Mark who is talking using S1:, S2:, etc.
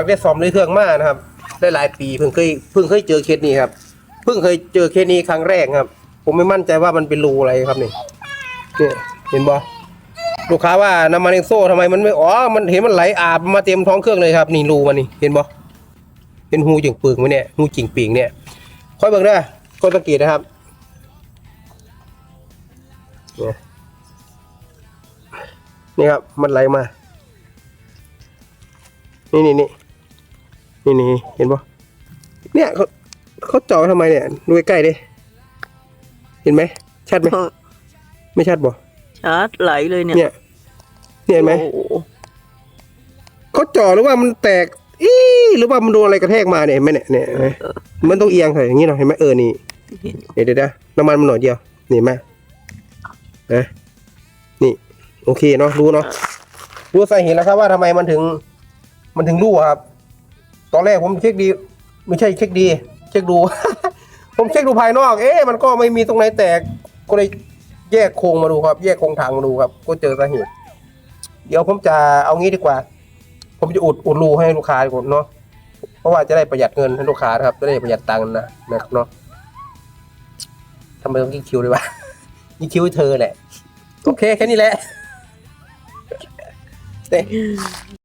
S1: ตั้งแต่ซ่อมเลยเครื่องมานะครับได้หลายปีเพิ่งเคยเพิ่งเคยเจอเคสนี้ครับเพิ่งเคยเจอเคสนี้ครั้งแรกครับ ผมไม่มั่นใจว่ามันเป็นรูอะไรครับนี่เนี่ยเห็นบ่ลูกค้าว่าน้ำมันเอ็กโซ่ทำไมมันไม่อ๋อมันเห็นมันไหลอาบมาเต็มท้องเครื่องเลยครับ นี่รูมันนี่เห็นบ่เป็นหูจิงปึงไหมเนี่ยหูจิงปิงเนี่ยค่อยเบิ่งด้อค่อยสังเกตนะครับนี่ครับมันไหลมา นี่นี่นี่ นี่นี่เห็นปะเนี่ยเขาเขาเจาะทำไมเนี่ยดูใกล้ๆดิเห็นไหมชัดไหมไม่ชัดบ่
S2: ชาร์จไหลเลยเนี่ย
S1: เนี่ยเนี่ยเห็นไหม
S2: โอ้โเขา
S1: เจาะหรือว่ามันแตกอีหรือว่ามันโดนอะไรกระแทกมาเนี่ยเห็นไหมเนี่ยเนี่ยเห็นไหมมันต้องเอียงใส่อย่างนี้เนาะเห็นไหมเออนี่
S2: เห็น
S1: เดี๋ยวเดี๋ยวเดี๋ยวน้ำมันมันหน่อยเดียวนี่เห็นไหมนะนี่ โอเคเนาะรู้เนาะรู้สาเหตุแล้วครับว่าทำไมมันถึง มันถึงรั่วครับ ตอนแรกผมเช็คดี ไม่ใช่เช็คดี เช็คดู ผมเช็คดูภายนอก เอ๊ะมันก็ไม่มีตรงไหนแตก ก็เลยแยกโครงมาดูครับ แยกโครงทางมาดูครับ ก็เจอสาเหตุ เดี๋ยวผมจะเอางี้ดีกว่า ผมจะอุดอุดรูให้ลูกค้าดีกว่าเนาะ เพราะว่าจะได้ประหยัดเงินให้ลูกค้านะครับ จะได้ประหยัดตังค์นะนะครับเนาะทำไมต้องยิงคิวด้วยวะยิงคิวให้เธอแหละ โอเคแค่นี้แหละเต้